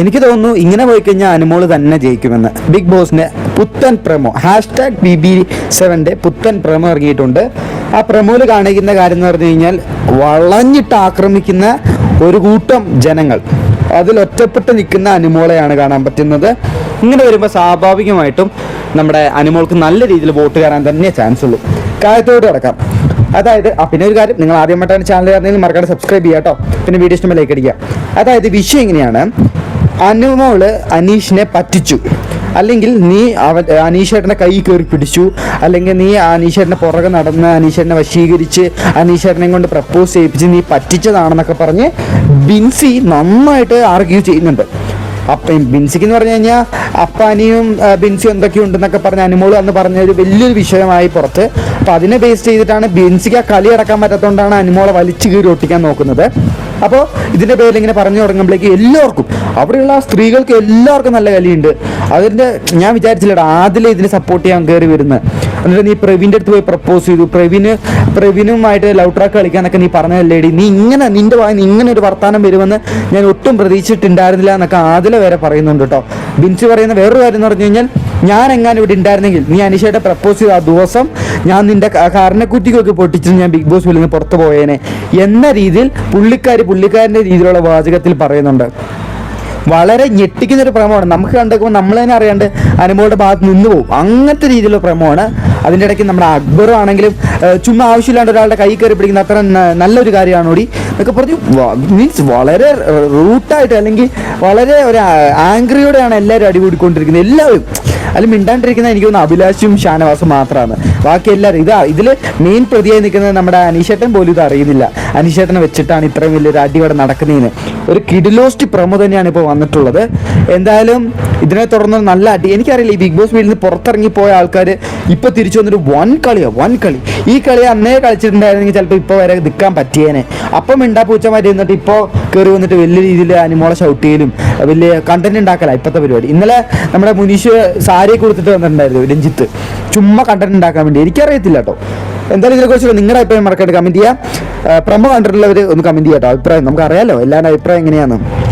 എനിക്ക് തോന്നുന്നു ഇങ്ങനെ പോയി കഴിഞ്ഞാൽ അനുമോൾ തന്നെ ജയിക്കുമെന്ന്. ബിഗ് ബോസിന്റെ പുത്തൻ പ്രമോ ഹാഷ്ടാഗ് ബി ബി സെവന്റെ പുത്തൻ പ്രമോ ഇറങ്ങിയിട്ടുണ്ട്. ആ പ്രമോയിൽ കാണിക്കുന്ന കാര്യം എന്ന് പറഞ്ഞു കഴിഞ്ഞാൽ വളഞ്ഞിട്ട് ആക്രമിക്കുന്ന ഒരു കൂട്ടം ജനങ്ങൾ. അതിൽ ഒറ്റപ്പെട്ട് നിൽക്കുന്ന അനുമോളെയാണ് കാണാൻ പറ്റുന്നത്. ഇങ്ങനെ വരുമ്പോൾ സ്വാഭാവികമായിട്ടും നമ്മുടെ അനുമോൾക്ക് നല്ല രീതിയിൽ വോട്ട് കയറാൻ തന്നെ ചാൻസ് ഉള്ളൂ. കാര്യത്തോട് കിടക്കാം. അതായത് പിന്നെ ഒരു കാര്യം നിങ്ങൾ ആദ്യമായിട്ടാണ് ചാനൽ കാരണം മറക്കാതെ സബ്സ്ക്രൈബ് ചെയ്യാം കേട്ടോ പിന്നെ വീഡിയോ ഇഷ്ടം ലൈക്ക് അടിക്കുക. അതായത് വിഷയം എങ്ങനെയാണ് അനുമോൾ അനീഷിനെ പറ്റിച്ചു. അല്ലെങ്കിൽ നീ അവ അനീഷേട്ടന്റെ കൈ കയറി പിടിച്ചു. അല്ലെങ്കിൽ നീ അനീഷേട്ടന്റെ പുറകെ നടന്ന് അനീഷേട്ടനെ വശീകരിച്ച് അനീഷേട്ടനെ കൊണ്ട് പ്രപ്പോസ് ചെയ്യിപ്പിച്ച് നീ പറ്റിച്ചതാണെന്നൊക്കെ പറഞ്ഞ് ബിൻസി നന്നായിട്ട് ആർഗ്യൂ ചെയ്യുന്നുണ്ട്. അപ്പം ബിൻസിക്ക് എന്ന് പറഞ്ഞു കഴിഞ്ഞാൽ അപ്പാനിയും ബിൻസി എന്തൊക്കെ ഉണ്ടെന്നൊക്കെ പറഞ്ഞ അനുമോൾ അന്ന് പറഞ്ഞ ഒരു വലിയൊരു വിഷയമായി പുറത്ത്. അപ്പം അതിനെ ബേസ് ചെയ്തിട്ടാണ് ബിൻസിക്ക് ആ കളി അടക്കാൻ പറ്റാത്തതുകൊണ്ടാണ് അനുമോളെ വലിച്ചു കീറി ഒട്ടിക്കാൻ നോക്കുന്നത്. അപ്പോൾ ഇതിന്റെ പേരിൽ ഇങ്ങനെ പറഞ്ഞു തുടങ്ങുമ്പോഴേക്ക് എല്ലാവർക്കും അവിടെയുള്ള സ്ത്രീകൾക്ക് എല്ലാവർക്കും നല്ല കലിയുണ്ട്. അതിന്റെ ഞാൻ വിചാരിച്ചില്ലടാ ആദ്യം ഇതിനെ സപ്പോർട്ട് ചെയ്യാൻ കയറി വരുന്നത് എന്നിട്ട് നീ പ്രവീന്റെ അടുത്ത് പോയി പ്രപ്പോസ് ചെയ്തു. പ്രവീന് പ്രവീനുമായിട്ട് ലവ് ട്രാക്ക് കളിക്കാനൊക്കെ നീ പറഞ്ഞതല്ലേടി. നീ ഇങ്ങനെ നിന്റെ വായിന്ന് ഇങ്ങനെ ഒരു വർത്താനം വരുമെന്ന് ഞാൻ ഒട്ടും പ്രതീക്ഷിച്ചിട്ടുണ്ടായിരുന്നില്ല എന്നൊക്കെ ആദില വരെ പറയുന്നുണ്ട് കേട്ടോ ബിൻസി പറയുന്ന വേറൊരു കാര്യം എന്ന് പറഞ്ഞു കഴിഞ്ഞാൽ ഞാൻ എങ്ങാനും ഇവിടെ ഉണ്ടായിരുന്നെങ്കിൽ നീ അനിഷയുടെ പ്രപ്പോസ് ചെയ്ത ആ ദിവസം ഞാൻ നിന്റെ കാരണക്കുറ്റിക്കൊക്കെ പൊട്ടിച്ചിട്ട് ഞാൻ ബിഗ് ബോസ് വിളിന്ന് പുറത്തു പോയേനെ. എന്ന രീതിയിൽ പുള്ളിക്കാരി പുള്ളിക്കാരന്റെ രീതിയിലുള്ള വാചകത്തിൽ പറയുന്നുണ്ട്. വളരെ ഞെട്ടിക്കുന്ന ഒരു പ്രേമമാണ്. നമുക്ക് കണ്ടേക്കുമ്പോൾ നമ്മൾ തന്നെ അറിയാണ്ട് അനുഭവയുടെ ഭാഗത്ത് നിന്ന് പോകും. അങ്ങനത്തെ രീതിയിലുള്ള പ്രേമമാണ്. അതിന്റെ ഇടയ്ക്ക് നമ്മുടെ അക്ബറും ആണെങ്കിലും ചുമ്മാ ആവശ്യമില്ലാണ്ട് ഒരാളുടെ കൈ കയറി പിടിക്കുന്ന അത്ര നല്ലൊരു കാര്യമാണ് ഓടി എന്നൊക്കെ പറഞ്ഞു. മീൻസ് വളരെ റൂട്ടായിട്ട് അല്ലെങ്കിൽ വളരെ ഒരു ആംഗ്രിയോടെയാണ് എല്ലാവരും അടികൂടിക്കൊണ്ടിരിക്കുന്നത്. എല്ലാവരും. അതിൽ മിണ്ടാണ്ടിരിക്കുന്ന എനിക്ക് തോന്നുന്നു അഭിലാഷും ഷാനവാസും മാത്രമാണ് ബാക്കി എല്ലാവരും ഇതാ ഇതിൽ മെയിൻ പ്രതിയായി നിൽക്കുന്നത് നമ്മുടെ അനീഷേട്ടൻ പോലും ഇത് അറിയുന്നില്ല. അനീഷേട്ടനെ വെച്ചിട്ടാണ് ഇത്രയും വലിയൊരു അടി ഇവിടെ നടക്കുന്നതിന് ഒരു കിഡിലോസ്റ്റ് പ്രമു തന്നെയാണ് ഇപ്പോൾ വന്നിട്ടുള്ളത്. എന്തായാലും ഇതിനെ തുടർന്ന് നല്ല അടി എനിക്കറിയില്ല ഈ ബിഗ് ബോസ് വീട്ടിൽ നിന്ന് പുറത്തിറങ്ങി പോയ ആൾക്കാർ ഇപ്പോൾ തിരിച്ചു വന്നിട്ട് വൻ കളിയോ വൻ കളി. ഈ കളി അന്നേ കളിച്ചിട്ടുണ്ടായിരുന്നെങ്കിൽ ചിലപ്പോൾ ഇപ്പോൾ വരെ നിൽക്കാൻ പറ്റിയേനെ. അപ്പം മിണ്ടാ പൂച്ചമാരി എന്നിട്ട് ഇപ്പോൾ കയറി വന്നിട്ട് വലിയ രീതിയിൽ അനിമോളെ ഷൗട്ട് ചെയ്യലും വലിയ കണ്ടന്റ് ഉണ്ടാക്കല ഇപ്പോഴത്തെ പരിപാടി. ഇന്നലെ നമ്മുടെ മുനീഷ് സാരി കൊടുത്തിട്ട് വന്നിട്ടുണ്ടായിരുന്നു രഞ്ജിത്ത്. ചുമ്മാ കണ്ടന്റ് ഉണ്ടാക്കാൻ വേണ്ടി. എനിക്കറിയത്തില്ല കേട്ടോ എന്തായാലും ഇതിനെക്കുറിച്ച് നിങ്ങളുടെ അഭിപ്രായം മറക്കാണ്ട് കമന്റ് ചെയ്യുക പ്രമോ കണ്ടിട്ടുള്ളവർ ഒന്ന് കമന്റ് ചെയ്യാം കേട്ടോ അഭിപ്രായം നമുക്ക് അറിയാലോ എല്ലാവരുടെ അഭിപ്രായം എങ്ങനെയാണെന്ന്